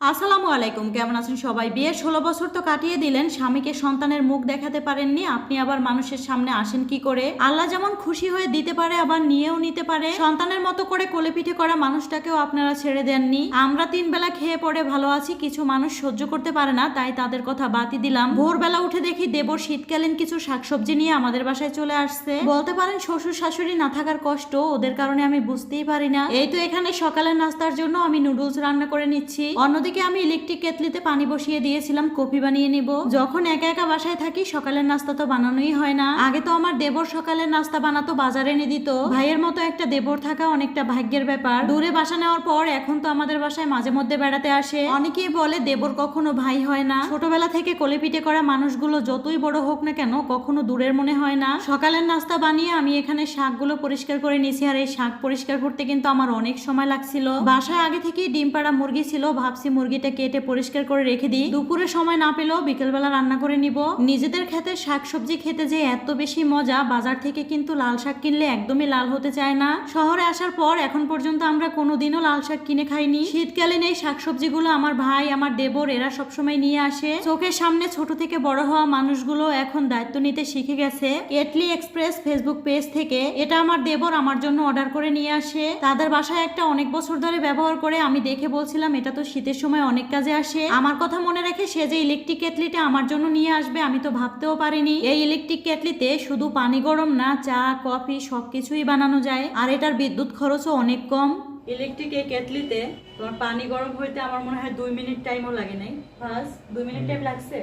আসসালামু আলাইকুম, কেমন আছেন সবাই? বিয়ের ষোলো বছর তো কাটিয়ে দিলেন, স্বামীকে সন্তানের মুখ দেখাতে পারেননি, আপনি আবার মানুষের সামনে আসেন কি করে? আল্লাহ যেমন খুশি হয়ে দিতে পারে, আবার নিয়েও নিতে পারে। সন্তানের মতো করে কোলে পিঠে করা মানুষটাকেও আপনারা ছেড়ে দেননি। আমরা তিন বেলা খেয়ে পড়ে ভালো আছি, কিছু মানুষ সহ্য করতে পারে না, তাই তাদের কথা বাতি দিলাম। ভোরবেলা উঠে দেখি দেবর শীতকালীন কিছু শাকসবজি নিয়ে আমাদের বাসায় চলে আসছে। বলতে পারেন, শ্বশুর শাশুড়ি না থাকার কষ্ট, ওদের কারণে আমি বুঝতেই পারি না। এই তো এখানে সকালের নাস্তার জন্য আমি নুডলস রান্না করে নিচ্ছি। অন্যদিকে আমি ইলেকট্রিক কেটলিতে পানি বসিয়ে দিয়েছিলাম, কফি বানিয়ে নিব। যখন একা একা বাসায় থাকি, সকালের নাস্তা তো বানানোই হয় না। আগে তো আমার দেবর সকালের নাস্তা বানাতো বাজারে এনে দিত। ভাইয়ের মতো একটা দেবর থাকা অনেকটা ভাগ্যের ব্যাপার। দূরে বাসা নেওয়ার পর এখন তো আমাদের বাসায় মাঝে মধ্যে বেড়াতে আসে। অনেকেই বলে দেবর কখনো ভাই হয় না। ছোটবেলা থেকে কোলে পিঠে করা মানুষগুলো যতই বড় হোক না কেন কখনো দূরের মনে হয় না। সকালের নাস্তা বানিয়ে আমি এখানে শাকগুলো পরিষ্কার করে নিয়েছি, আর এই শাক পরিষ্কার করতে কিন্তু আমার অনেক সময় লাগছিল। বাসায় আগে থেকেই ডিম পাড়া মুরগি ছিল, ভাবছি মুরগিটা কেটে পরিষ্কার করে রেখে দিই। দুপুরে সময় না পেলেও বিকেলবেলা রান্না করে নিব। নিজেদের খেতে শাকসবজি খেতে যে এত বেশি মজা, বাজার থেকে কিন্তু লাল শাক কিনলে একদমই লাল হতে চায় না। শহরে আসার পর এখন পর্যন্ত আমরা কোনোদিনও লাল শাক কিনে খাইনি। শীতকালীন এই শাকসবজিগুলো আমার ভাই, আমার দেবর, এরা সবসময় নিয়ে আসে। চোখের সামনে ছোট থেকে বড় হওয়া মানুষগুলো এখন দায়িত্ব নিতে শিখে গেছে। এটলি এক্সপ্রেস ফেসবুক পেজ থেকে এটা আমার দেবর আমার জন্য অর্ডার করে নিয়ে আসে। তাদের বাসায় একটা অনেক বছর ধরে ব্যবহার করে আমি দেখে বলছিলাম, এটা তো শীতের সময় অনেক কাজে আসে। আমার কথা মনে রেখে সে যে ইলেকট্রিক কেটলিটা আমার জন্য নিয়ে আসবে, আমি তো ভাবতেও পারিনি। এই ইলেকট্রিক কেটলিতে শুধু পানি গরম না, চা, কফি সবকিছুই বানানো যায়। আর এটার বিদ্যুৎ খরচও অনেক কম। ইলেকট্রিক এই কেটলিতে তোমার পানি গরম হইতে আমার মনে হয় দুই মিনিট টাইমও লাগে নাই। ফার্স্ট দুই মিনিট টাইম লাগছে?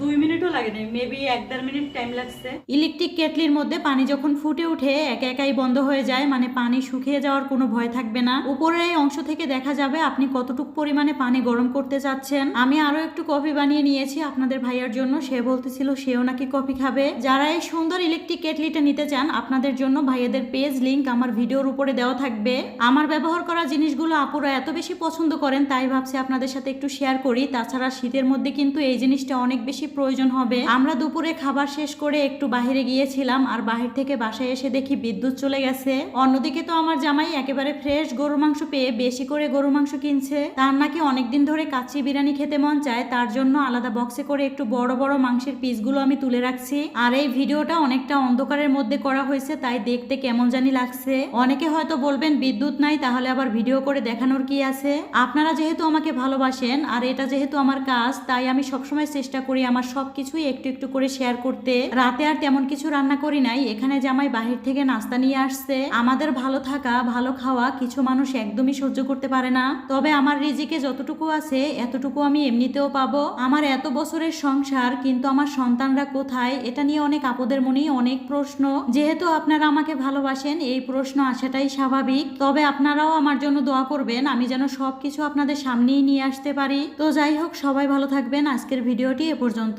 দুই মিনিটও লাগে নাই মেবি এক দেড় মিনিট টাইম লাগছে। ইলেকট্রিক কেটলির মধ্যে পানি যখন ফুটে উঠে একা একাই বন্ধ হয়ে যায় মানে পানি শুকিয়ে যাওয়ার কোনো ভয় থাকবে না। উপরের এই অংশ থেকে দেখা যাবে আপনি কতটুকু পরিমাণে পানি গরম করতে চাচ্ছেন। আমি আরও একটু কফি বানিয়ে নিয়েছি আপনাদের ভাইয়ার জন্য সে বলতেছিল সেও নাকি কফি খাবে। যারা এই সুন্দর ইলেকট্রিক কেটলিটা নিতে চান আপনাদের জন্য ভাইয়াদের পেজ লিংক আমার ভিডিওর উপরে দেওয়া থাকবে। আমার ব্যবহার করা জিনিসগুলো আপুরা এত বেশি পছন্দ করেন, তাই ভাবছি আপনাদের সাথে একটু শেয়ার করি। তাছাড়া শীতের মধ্যে কিন্তু এই জিনিসটা অনেক বেশি প্রয়োজন হবে। আমরা দুপুরে খাবার শেষ করে একটু বাহিরে গিয়েছিলাম, আর বাহির থেকে বাসায় এসে দেখি বিদ্যুৎ চলে গেছে। অন্যদিকে তো আমার জামাই একেবারে ফ্রেশ গরু মাংস পেয়ে বেশি করে গরু মাংস কিনছে। তার নাকি অনেকদিন ধরে কাচ্চি বিরিয়ানি খেতে মন চায়, তার জন্য আলাদা বক্সে করে একটু বড় বড় মাংসের পিসগুলো আমি তুলে রাখছি। আর এই ভিডিওটা অনেকটা অন্ধকারের মধ্যে করা হয়েছে, তাই দেখতে কেমন জানি লাগছে। অনেকে হয়তো বলবেন, বিদ্যুৎ নাই, তাহলে আবার ভিডিও করে দেখানোর কি আছে? আপনারা যেহেতু আমাকে ভালোবাসেন আর এটা যেহেতু আমার কাজ, তাই আমি সবসময় চেষ্টা করি আমার সবকিছুই একটু একটু করে শেয়ার করতে। রাতে আর তেমন কিছু রান্না করি নাই। এখানে জামাই বাহির থেকে নাস্তা নিয়ে আসছে। আমাদের ভালো থাকা, ভালো খাওয়া কিছু মানুষ একদমই সহ্য করতে পারে না। তবে আমার রিজিকে যতটুকু আছে, এতটুকু আমি এমনিতেও পাবো। আমার এত বছরের সংসার, কিন্তু আমার সন্তানরা কোথায়? এটা নিয়ে অনেক আপদের মনেই অনেক প্রশ্ন। যেহেতু আপনারা আমাকে ভালোবাসেন, এই প্রশ্ন আসাটাই স্বাভাবিক। তবে আপনারাও আমার জন্য দোয়া করবেন, আমি যেন সবকিছু আপনাদের সামনেই নিয়ে আসতে পারি। তো যাই হোক, সবাই ভালো থাকবেন। আজকের ভিডিওটি এ পর্যন্ত।